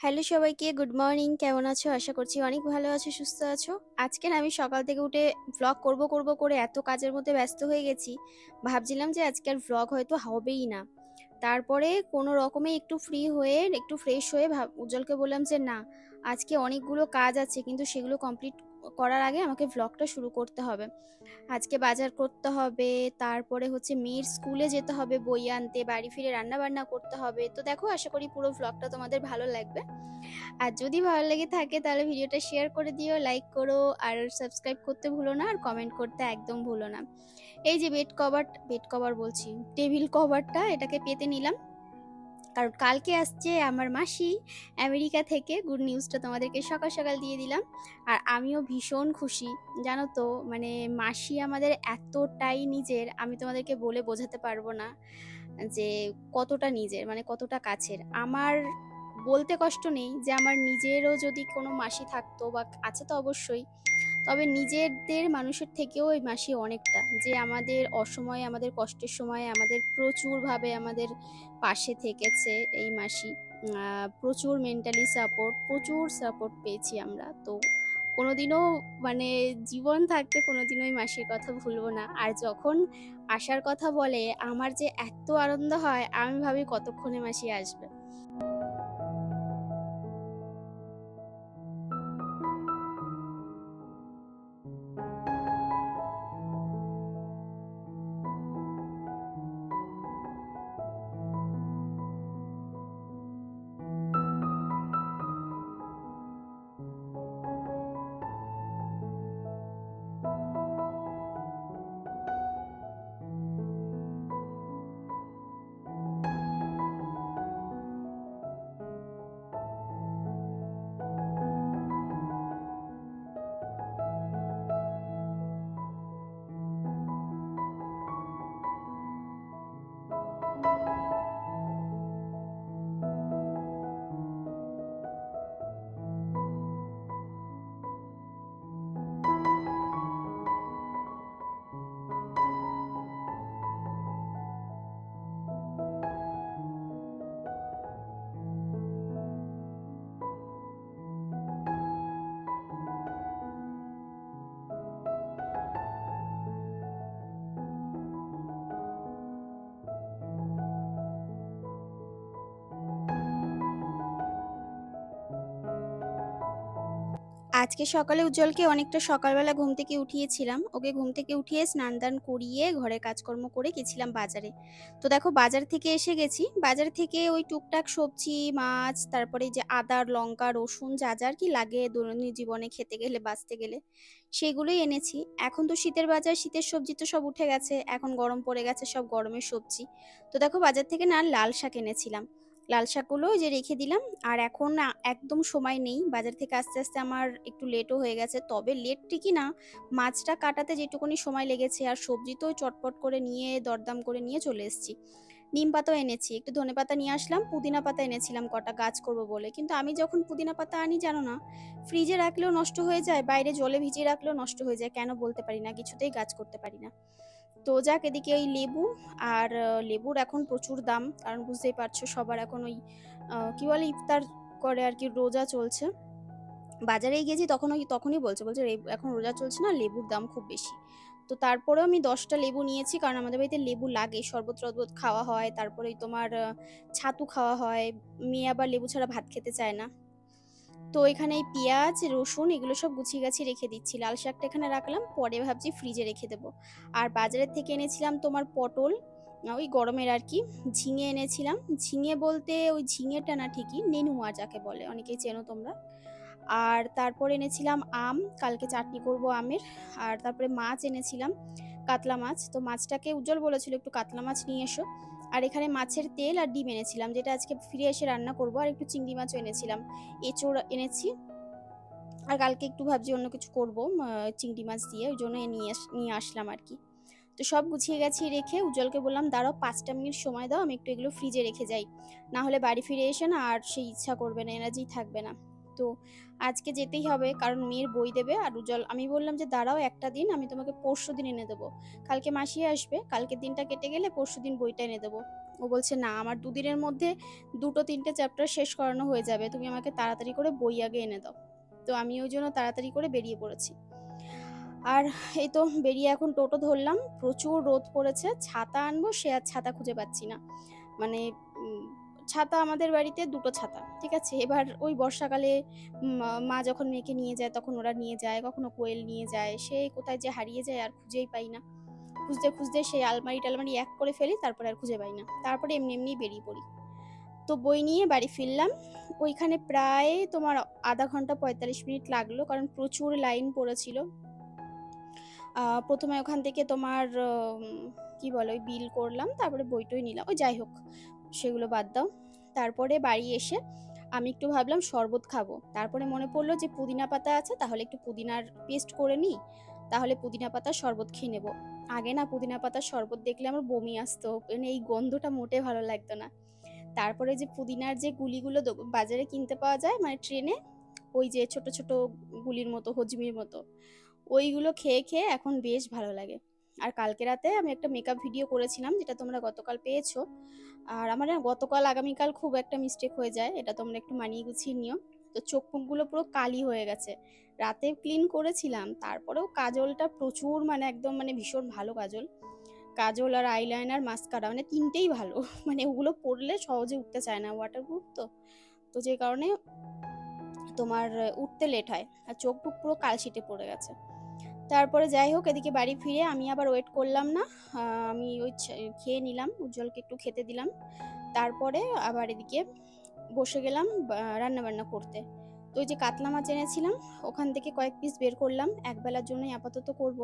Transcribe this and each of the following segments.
Hello সবাইকে, good morning. কেমন আছো? আশা করছি অনেক ভালো আছো, সুস্থ আছো। আজকে আমি সকাল থেকে উঠে ভ্লগ করব করব করে এত কাজের মধ্যে ব্যস্ত হয়ে গেছি। ভাবছিলাম যে আজকে আর ভ্লগ হয়তো হবেই না। তারপরে কোনো রকমে একটু ফ্রি হয়ে, একটু ফ্রেশ হয়ে ভাব উজ্জ্বলকে বললাম যে না, আজকে অনেকগুলো কাজ আছে, কিন্তু সেগুলো কমপ্লিট করার আগে আমাকে ভ্লগটা শুরু করতে হবে। আজকে বাজার করতে হবে, তারপরে হচ্ছে মেয়ের স্কুলে যেতে হবে, বই আনতে, বাড়ি ফিরে রান্না বান্না করতে হবে। তো দেখো, আশা করি পুরো ভ্লগটা তোমাদের ভালো লাগবে। আর যদি ভালো লেগে থাকে তাহলে ভিডিওটা শেয়ার করে দিও লাইক করো, আর সাবস্ক্রাইব করতে ভুলো না, আর কমেন্ট করতে একদম ভুলো না। এই যে বেড কভার বেড কভার বলছি টেবিল কভারটা এটাকে পেতে নিলাম। কারণ কালকে আসছে আমার মাসি আমেরিকা থেকে গুড নিউজটা তোমাদেরকে সকাল সকাল দিয়ে দিলাম। আর আমিও ভীষণ খুশি, জানো তো মানে মাসি আমাদের এতটাই নিজের, আমি তোমাদেরকে বলে বোঝাতে পারব না যে কতটা নিজের মানে কতটা কাছের। আমার বলতে কষ্ট নেই যে আমার নিজেরও যদি কোনো মাসি থাকতো বা আছে তো অবশ্যই তবে নিজেদের মানুষের থেকেও এই মাসি অনেকটা। যে আমাদের অসময়ে, আমাদের কষ্টের সময়, আমাদের প্রচুরভাবে আমাদের পাশে থেকেছে এই মাসি। প্রচুর মেন্টালি সাপোর্ট প্রচুর সাপোর্ট পেয়েছি আমরা। তো কোনোদিনও মানে জীবন থাকতে কোনোদিনও এই মাসির কথা ভুলবো না। আর যখন আসার কথা বলে, আমার যে এত আনন্দ হয়, আমি ভাবি কতক্ষণে মাসি আসবে। আজকে সকালে উজ্জ্বলকে অনেকটা সকালবেলা ঘুম থেকে উঠিয়েছিলাম। ওকে ঘুম থেকে উঠিয়ে স্নান দান করিয়ে ঘরে কাজকর্ম করে গেছিলাম বাজারে। তো দেখো বাজার থেকে এসে গেছি। বাজার থেকে ওই টুকটাক সবজি, মাছ, তারপরে যে আদা, লঙ্কা, রসুন যা যার কি লাগে দৈনন্দিন জীবনে খেতে গেলে, বাঁচতে গেলে, সেগুলোই এনেছি। এখন তো শীতের বাজার, শীতের সবজি তো সব উঠে গেছে। এখন গরম পড়ে গেছে সব গরমের সবজি। তো দেখো বাজার থেকে না লাল শাক এনেছিলাম। লাল শাকগুলো যে রেখে দিলাম। আর এখন একদম সময় নেই। বাজার থেকে আস্তে আস্তে আমার একটু লেটও হয়ে গেছে। তবে লেট ঠিকই না, মাছটা কাটাতে যেটুকুনি সময় লেগেছে আর সবজি তো চটপট করে নিয়ে, দরদাম করে নিয়ে চলে এসেছি। নিম পাতাও এনেছি, একটু ধনে পাতা নিয়ে আসলাম, পুদিনা পাতা এনেছিলাম, কটা গাছ করব বলে। কিন্তু আমি যখন পুদিনা পাতা আনি, জানো না ফ্রিজে রাখলেও নষ্ট হয়ে যায়, বাইরে জলে ভিজিয়ে রাখলেও নষ্ট হয়ে যায়, কেন বলতে পারি না, কিছুতেই গাছ করতে পারি না। তো যাক, এদিকে ওই লেবু আর লেবুর এখন প্রচুর দাম। কারণ বুঝতেই পারছ, সবার এখন ওই কি বলে, ইফতার করে আর কি রোজা চলছে। বাজারে গেছি তখন ওই, তখনই বলছে বলছে "লেবু- এখন রোজা চলছে না, লেবুর দাম খুব বেশি। তো তারপরেও আমি দশটা লেবু নিয়েছি, কারণ আমাদের বাড়িতে লেবু লাগে, শরবত টরবত খাওয়া হয়। তারপরে তোমার ছাতু খাওয়া হয়। মেয়ে আবার লেবু ছাড়া ভাত খেতে চায় না। তো এখানে এই পেঁয়াজ, রসুন এগুলো সব গুছিয়ে গাছিয়ে রেখে দিচ্ছি। লাল শাকটা এখানে রাখলাম, পরে ভাবছি ফ্রিজে রেখে দেবো। আর বাজারের থেকে এনেছিলাম তোমার পটল ওই গরমের আর কি, ঝিঙে এনেছিলাম। ঝিঙে বলতে ওই ঝিঙেটা না ঠিকই নেনুয়া যাকে বলে, অনেকেই চেনো তোমরা। আর তারপর এনেছিলাম আম, কালকে চাটনি করব আমের। আর তারপরে মাছ এনেছিলাম, কাতলা মাছ। তো মাছটাকে উজ্জ্বল বলেছিল, একটু কাতলা মাছ নিয়ে এসো। আর এখানে মাছের তেল আর ডিম এনেছিলাম, যেটা আজকে ফিরে এসে রান্না করব। আর একটু চিংড়ি মাছও এনেছিলাম। এঁচোড় এনেছি। আর কালকে একটু ভাবছি অন্য কিছু করব চিংড়ি মাছ দিয়ে। ওই জন্য নিয়ে নিয়ে আসলাম আর কি। তো সব গুছিয়ে গেছি রেখে উজ্জ্বলকে বললাম, দাঁড়াও, পাঁচটা মিনিট সময় দাও, আমি একটু এগুলো ফ্রিজে রেখে যাই। না হলে বাড়ি ফিরে এসে না আর সেই ইচ্ছা করবে না এনার্জি থাকবে না। তো আজকে যেতেই হবে, কারণ মেয়ের বই দেবে। আর উজ্জ্বল, আমি বললাম যে দাঁড়াও একটা দিন, আমি তোমাকে পরশু দিন এনে দেবো। কালকে মাসি আসবে কালকের দিনটা কেটে গেলে পরশু দিন বইটা এনে দেবো। ও বলছে, না, আমার দুদিনের মধ্যে দুটো তিনটে চ্যাপ্টার শেষ করানো হয়ে যাবে, তুমি আমাকে তাড়াতাড়ি করে বই আগে এনে দাও। তো আমি ওই জন্য তাড়াতাড়ি করে বেরিয়ে পড়েছি। আর এই তো বেরিয়ে এখন টোটো ধরলাম, প্রচুর রোদ পড়েছে, ছাতা আনব, সে আর ছাতা খুঁজে পাচ্ছি না। মানে ছাতা আমাদের বাড়িতে দুটো ছাতা, ঠিক আছে? এবার ওই বর্ষাকালে মা- যখন মেয়েকে নিয়ে যায় তখন ওরা নিয়ে যায়, কখনো কোয়েল নিয়ে যায়, সে কোথায় যে হারিয়ে যায় আর খুঁজেই পাই না। খুঁজতে খুঁজতে সেই আলমারি টালমারি এক করে ফেলি, তারপরে আর খুঁজে পাই না। তারপরে এমনি এমনি বেরিয়ে পড়ি। তো বই নিয়ে বাড়ি ফিরলাম। ওইখানে প্রায় তোমার আধা ঘণ্টা পঁয়তাল্লিশ মিনিট লাগল, কারণ প্রচুর লাইন পড়েছিল। প্রথমে ওখান থেকে তোমার কি বলো, ওই বিল করলাম, তারপরে বইটই নিলাম। ওই যাই হোক সেগুলো বাদ দাও। তারপরে বাড়ি এসে আমি একটু ভাবলাম শরবত খাব। তারপরে মনে পড়ল যে পুদিনা পাতা আছে, তাহলে একটু পুদিনার পেস্ট করে নিই, তাহলে পুদিনা পাতার শরবত খেয়ে নেব। আগে না পুদিনা পাতার শরবত দেখলে আমার বমি আসতো মানে এই গন্ধটা মোটে ভালো লাগতো না। তারপরে যে পুদিনার যে গুলিগুলো বাজারে কিনতে পাওয়া যায় মানে ট্রেনে, ওই যে ছোট ছোট গুলির মতো, হজমির মতো, ওইগুলো খেয়ে খেয়ে এখন বেশ ভালো লাগে। আর কালকে রাতে আমি একটা মেকআপ ভিডিও করেছিলাম, যেটা তোমরা গতকাল পেয়েছ। আর আমার গতকাল, আগামীকাল খুব একটা মিস্টেক হয়ে যায়, এটা তোমরা একটু মানিয়ে গুছিয়ে নিও। তো চোখ মুখগুলো পুরো কালি হয়ে গেছে। রাতে ক্লিন করেছিলাম, তারপরেও কাজলটা প্রচুর মানে একদম মানে ভীষণ ভালো কাজল। কাজল আর আইলাইনার মাস্কারা মানে তিনটেই ভালো। মানে ওগুলো পরলে সহজে উঠতে চায় না ওয়াটারপ্রুফ তো। তো যে কারণে তোমার উঠতে লেট হয়, আর চোখ পুরো কালশিটে পড়ে গেছে। তারপরে যাই হোক, এদিকে বাড়ি ফিরে আমি আবার ওয়েট করলাম না। আমি ওই খেয়ে নিলাম, উজ্জ্বলকে একটু খেতে দিলাম। তারপরে আবার এদিকে বসে গেলাম রান্না বান্না করতে। তো ওই যে কাতলা মাছ এনেছিলাম, ওখান থেকে কয়েক পিস বের করলাম। একবেলার জন্যই আপাতত করব।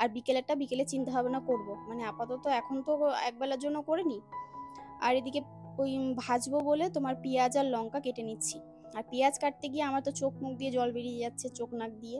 আর বিকেলেরটা বিকেলে চিন্তা ভাবনা করব। মানে আপাতত এখন তো একবেলার জন্য করে নি আর এদিকে ওই ভাজবো বলে তোমার পেঁয়াজ আর লঙ্কা কেটে নিচ্ছি। আর পেঁয়াজ কাটতে গিয়ে আমার তো চোখ মুখ দিয়ে জল বেরিয়ে যাচ্ছে, চোখ নাক দিয়ে।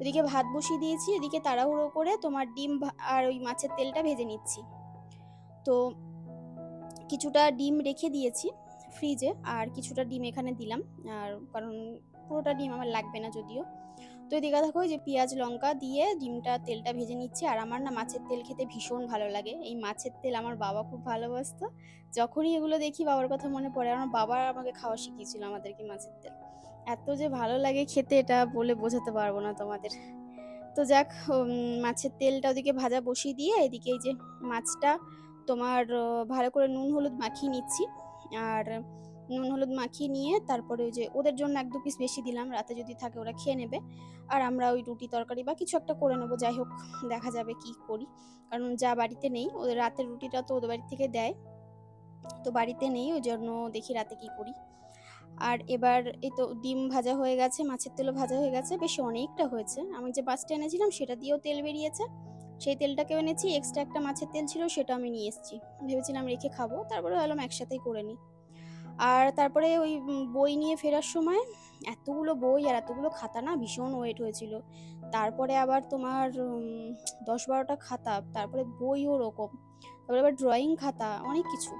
এদিকে ভাত বসিয়ে দিয়েছি, এদিকে তাড়াহুড়ো করে তোমার ডিম আর ওই মাছের তেলটা ভেজে নিচ্ছি। তো কিছুটা ডিম রেখে দিয়েছি ফ্রিজে, আর কিছুটা ডিম এখানে দিলাম। আর কারণ পুরোটা ডিম আমার লাগবে না যদিও। তো এদিকে দেখো যে পেঁয়াজ, লঙ্কা দিয়ে ডিমটা, তেলটা ভেজে নিচ্ছি। আর আমার না মাছের তেল খেতে ভীষণ ভালো লাগে। এই মাছের তেল আমার বাবা খুব ভালোবাসতো। যখনই এগুলো দেখি বাবার কথা মনে পড়ে, আমার বাবা আমাকে খাওয়া শিখিয়েছিল আমাদেরকে মাছের তেল। এত যে ভালো লাগে খেতে এটা বলে বোঝাতে পারব না তোমাদের। তো যাক মাছের তেলটা ওদিকে ভাজা বসিয়ে দিয়ে এদিকে এই যে মাছটা তোমার ভালো করে নুন হলুদ মাখিয়ে নিচ্ছি। আর নুন হলুদ মাখিয়ে নিয়ে তারপরে ওই যে ওদের জন্য এক দু পিস বেশি দিলাম, রাতে যদি থাকে ওরা খেয়ে নেবে। আর আমরা ওই রুটি তরকারি বা কিছু একটা করে নেব, যাই হোক, দেখা যাবে কি করি। কারণ যা বাড়িতে নেই, ওদের রাতের রুটিটা তো ওদের বাড়ি থেকে দেয়। তো বাড়িতে নেই, ওই জন্য দেখি রাতে কি করি। আর এবার এই তো ডিম ভাজা হয়ে গেছে, মাছের তেলও ভাজা হয়ে গেছে, বেশ অনেকটা হয়েছে। আমি যে মাছটা এনেছিলাম সেটা দিয়েও তেল বেরিয়েছে। সেই তেলটাকেও এনেছি এক্সট্রা একটা মাছের তেল ছিল সেটা আমি নিয়ে এসেছি। ভেবেছিলাম রেখে খাব, তারপরে ভাবলাম একসাথেই করে নিই। আর তারপরে ওই বই নিয়ে ফেরার সময় এতগুলো বই আর এতগুলো খাতা না ভীষণ ওয়েট হয়েছিল। তারপরে আবার তোমার দশ বারোটা খাতা, তারপরে বইও ওরকম। তারপরে আবার ড্রয়িং খাতা, অনেক কিছু।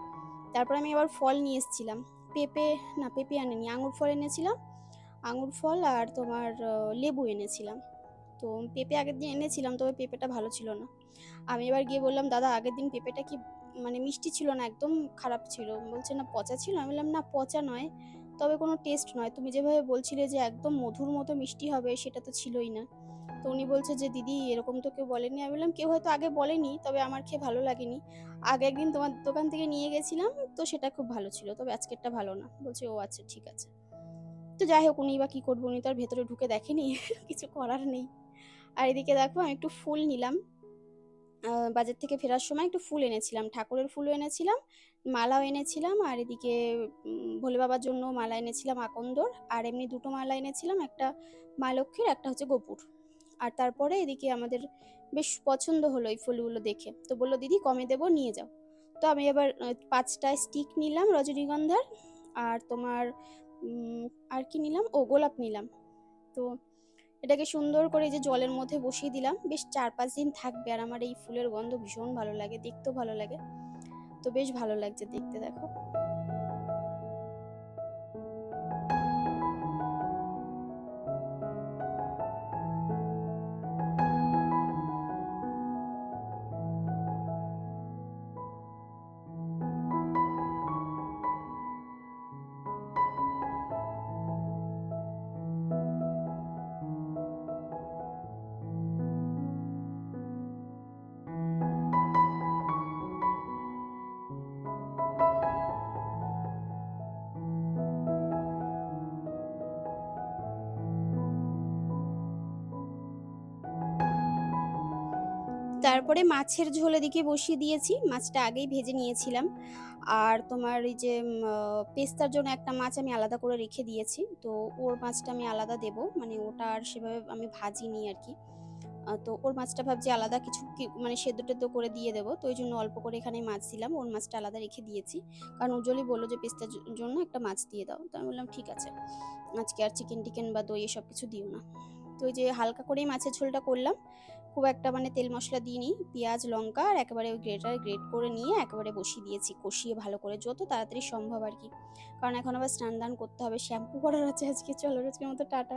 তারপরে আমি আবার ফল নিয়ে এসেছিলাম। পেঁপে, না, পেঁপে আনিনি, আঙুর ফল এনেছিলাম। আঙুর ফল আর তোমার লেবু এনেছিলাম। তো পেঁপে আগের দিন এনেছিলাম, তবে পেঁপেটা ভালো ছিল না। আমি এবার গিয়ে বললাম, দাদা, আগের দিন পেঁপেটা কি মানে মিষ্টি ছিল না, একদম খারাপ ছিল? বলছে, না, পচা ছিল। আমি বললাম, না, পচা নয়, তবে কোনো টেস্ট নয়। তুমি যেভাবে বলছিলে যে একদম মধুর মতো মিষ্টি হবে, সেটা তো ছিলই না। তো উনি বলছে যে, দিদি, এরকম তো কেউ বলেনি আমি বললাম, কেউ হয়তো আগে বলেনি, তবে আমার খেয়ে ভালো লাগেনি। আগে একদিন তোমার দোকান থেকে নিয়ে গেছিলাম, তো সেটা খুব ভালো ছিল, তবে আজকেরটা ভালো না। বলছে, ও আচ্ছা ঠিক আছে। তো যাই হোক, উনি বা কী করব, উনি তো আর ভেতরে ঢুকে দেখেনি, কিছু করার নেই। আর এদিকে দেখো, আমি একটু ফুল নিলাম। বাজার থেকে ফেরার সময় একটু ফুল এনেছিলাম, ঠাকুরের ফুলও এনেছিলাম, মালাও এনেছিলাম, আর এদিকে ভোলে বাবার জন্য মালা এনেছিলাম আকন্দর, আর এমনি দুটো মালা এনেছিলাম, একটা মা লক্ষ্মীর, একটা হচ্ছে গোপুর। আর তারপরে এদিকে আমাদের বেশ পছন্দ হলো এই ফুলগুলো দেখে। তো বলল দিদি কমে দেবো নিয়ে যাও। তো আমি এবার আহ, পাঁচটা স্টিক নিলাম রজনীগন্ধার আর তোমার আর কি নিলাম? ও গোলাপ নিলাম। তো এটাকে সুন্দর করে যে জলের মধ্যে বসিয়ে দিলাম। বেশ চার পাঁচ দিন থাকবে আর আমার এই ফুলের গন্ধ ভীষণ ভালো লাগে দেখতেও ভালো লাগে। তো বেশ ভালো লাগছে দেখতে দেখো। তারপরে মাছের ঝোল এদিকে বসিয়ে দিয়েছি। মাছটা আগেই ভেজে নিয়েছিলাম। আর তোমার এই যে পেস্তার জন্য একটা মাছ আমি আলাদা করে রেখে দিয়েছি। তো ওর মাছটা আমি আলাদা দেব। মানে ওটা আর সেভাবে আমি ভাজিনি আর কি। তো ওর মাছটা ভাবছি আলাদা কিছু মানে সেদ্ধ টেদ্ধ করে দিয়ে দেবো। তো ওই জন্য অল্প করে এখানে মাছ দিলাম। ওর মাছটা আলাদা রেখে দিয়েছি। কারণ উজ্জ্বলই বলল যে, পেস্তার জন্য একটা মাছ দিয়ে দাও। তো আমি বললাম, ঠিক আছে। আজকে আর চিকেন টিকেন বা দই এসব কিছু দিও না। তো ওই যে হালকা করেই মাছের ঝোলটা করলাম। খুব একটা মানে তেল মশলা দিইনি, পেঁয়াজ, লঙ্কা আর একেবারে ওই গ্রেটার গ্রেট করে নিয়ে একেবারে বসিয়ে দিয়েছি, কষিয়ে ভালো করে যত তাড়াতাড়ি সম্ভব আর কি। কারণ এখন আবার স্নান দান করতে হবে, শ্যাম্পু করার আছে আজকে, চলো আজকের মতো টাটা।